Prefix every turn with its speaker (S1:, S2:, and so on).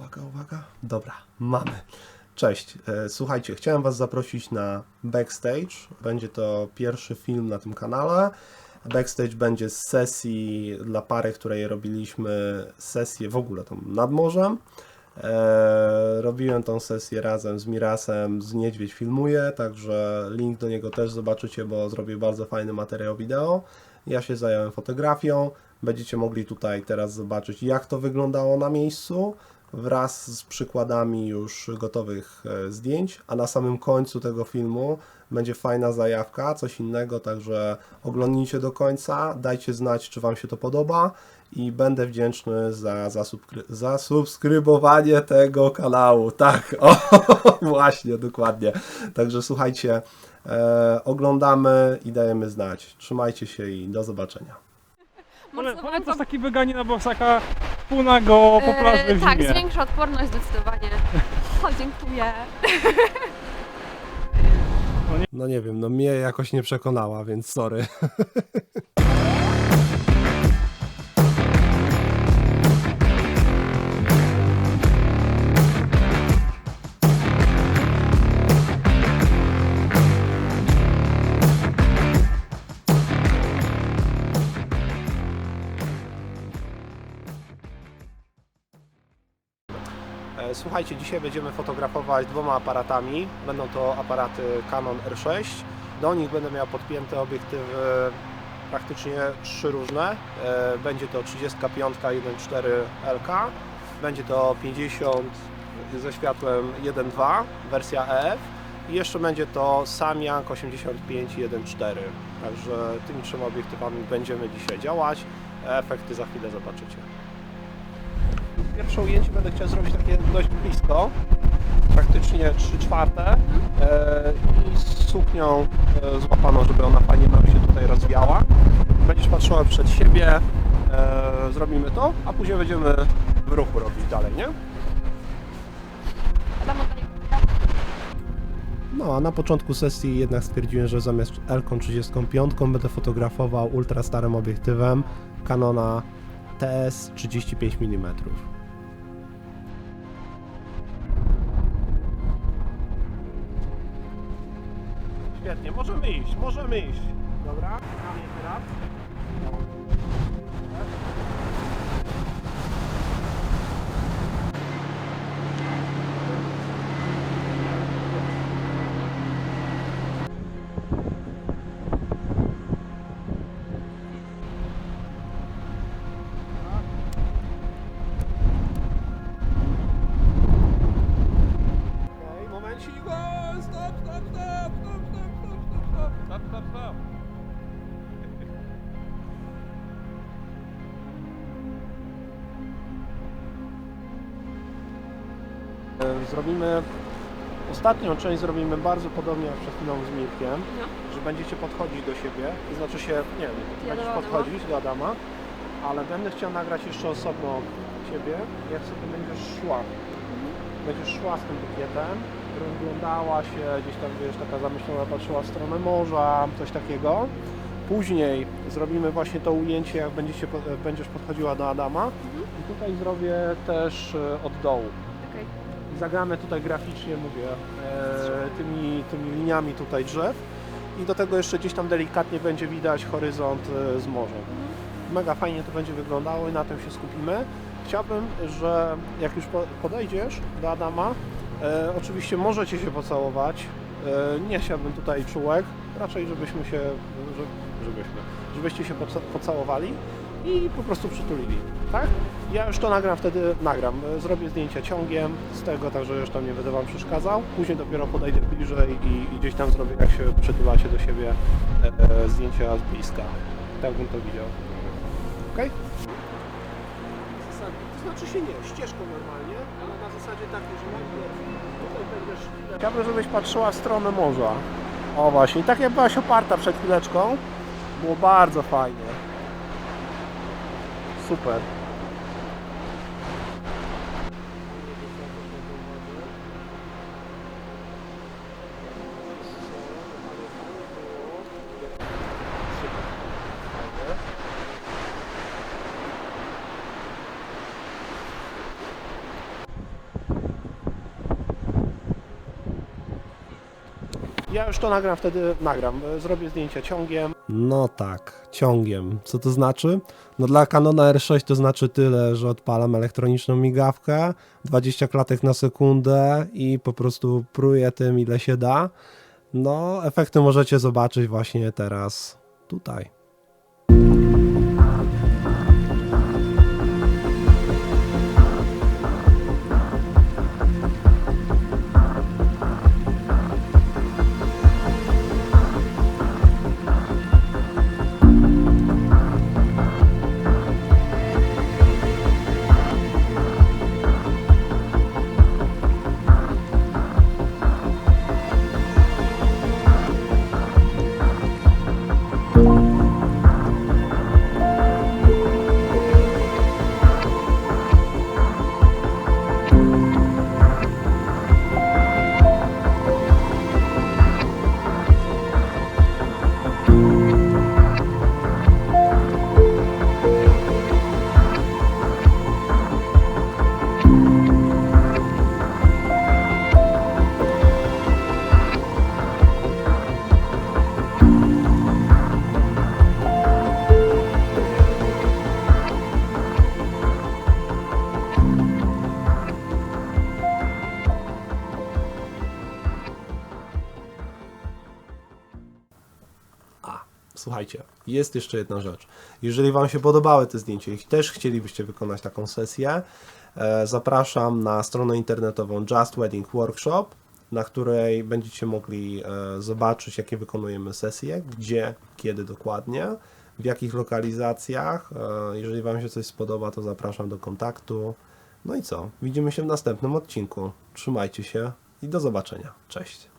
S1: Uwaga, uwaga. Dobra, mamy. Cześć. E, Słuchajcie, chciałem Was zaprosić na backstage. Będzie to pierwszy film na tym kanale. Backstage będzie z sesji dla pary, której robiliśmy sesję w ogóle tam nad morzem. E, robiłem tą sesję razem z Mirasem, z Niedźwiedź Filmuje, także link do niego też zobaczycie, bo zrobił bardzo fajny materiał wideo. Ja się zająłem fotografią. Będziecie mogli tutaj teraz zobaczyć, jak to wyglądało na miejscu, wraz z przykładami już gotowych e, zdjęć, a na samym końcu tego filmu będzie fajna zajawka, coś innego, także oglądnijcie do końca, dajcie znać, czy Wam się to podoba i będę wdzięczny za, zasubskry- za subskrybowanie tego kanału. Tak, o, właśnie, dokładnie. Także słuchajcie, e, oglądamy i dajemy znać. Trzymajcie się i do zobaczenia.
S2: Ale to jest taki wyganinie na bosaka półnago po plaży
S3: Eee,
S2: w
S3: Tak,
S2: zimie.
S3: zwiększa odporność zdecydowanie. O, dziękuję.
S1: No nie wiem, no mnie jakoś nie przekonała, więc sorry. Słuchajcie, dzisiaj będziemy fotografować dwoma aparatami. Będą to aparaty Canon R6. Do nich będę miał podpięte obiektywy praktycznie trzy różne. E, Będzie to 35 1.4 LK, będzie to 50 ze światłem 1.2 wersja EF i jeszcze będzie to Samyang 85 1.4. Także tymi trzema obiektywami będziemy dzisiaj działać. Efekty za chwilę zobaczycie. Pierwsze ujęcie będę chciał zrobić takie dość blisko, praktycznie 3 czwarte e, i z suknią e, złapaną, żeby ona fajnie nam się tutaj rozwiała. Będziesz patrzyła przed siebie, e, zrobimy to, a później będziemy w ruchu robić dalej, nie?
S3: Oddaj.
S1: No, a na początku sesji jednak stwierdziłem, że zamiast Elką 35 będę fotografował ultra starym obiektywem Canona TS 35 mm. Świetnie, możemy iść, możemy iść. Dobra, kamień teraz. Okej, Zrobimy ostatnią część zrobimy bardzo podobnie jak przed chwilą z Mirkiem,
S3: No.
S1: że będziecie podchodzić do siebie, to znaczy się, nie wiem,
S3: Ja
S1: będziesz podchodzić do Adama, ale będę chciał nagrać jeszcze osobno ciebie, jak sobie będziesz szła. Będziesz szła z tym bukietem, rozglądała się, gdzieś tam wiesz, taka zamyślona patrzyła w stronę morza, coś takiego. Później zrobimy właśnie to ujęcie, jak będziecie, będziesz podchodziła do Adama i tutaj zrobię też e, od dołu
S3: Okej.
S1: Zagramy tutaj graficznie, mówię, e, tymi, tymi liniami tutaj drzew i do tego jeszcze gdzieś tam delikatnie będzie widać horyzont e, z morzem. Mega fajnie to będzie wyglądało i na tym się skupimy. Chciałbym, że jak już po- podejdziesz do Adama, e, oczywiście możecie się pocałować, e, nie chciałbym tutaj czułek, raczej żebyśmy się, że, żebyśmy, żebyście się poca- pocałowali i po prostu przytulili, tak? Ja już to nagram wtedy, nagram, zrobię zdjęcia ciągiem z tego, także już tam nie będę Wam przeszkadzał. Później dopiero podejdę bliżej i, i gdzieś tam zrobię, jak się przytulacie do siebie e, e, zdjęcia z bliska. Tak bym to widział. Okej? To znaczy się nie, ścieżką normalnie, ale na zasadzie takiej, że najpierw tutaj będziesz... Chciałbym, żebyś patrzyła w stronę morza. O właśnie, tak jak byłaś oparta przed chwileczką, było bardzo fajnie super. Ja już to nagram wtedy, nagram, zrobię zdjęcia ciągiem. No tak, ciągiem. Co to znaczy? No dla Canona R6 to znaczy tyle, że odpalam elektroniczną migawkę, 20 klatek na sekundę i po prostu pruję tym ile się da. No, efekty możecie zobaczyć właśnie teraz tutaj. Słuchajcie, jest jeszcze jedna rzecz. Jeżeli Wam się podobały te zdjęcia i też chcielibyście wykonać taką sesję, e, zapraszam na stronę internetową Just Wedding Workshop, na której będziecie mogli e, zobaczyć, jakie wykonujemy sesje, gdzie, kiedy dokładnie, w jakich lokalizacjach. E, jeżeli Wam się coś spodoba, to zapraszam do kontaktu. No i co? Widzimy się w następnym odcinku. Trzymajcie się i do zobaczenia. Cześć.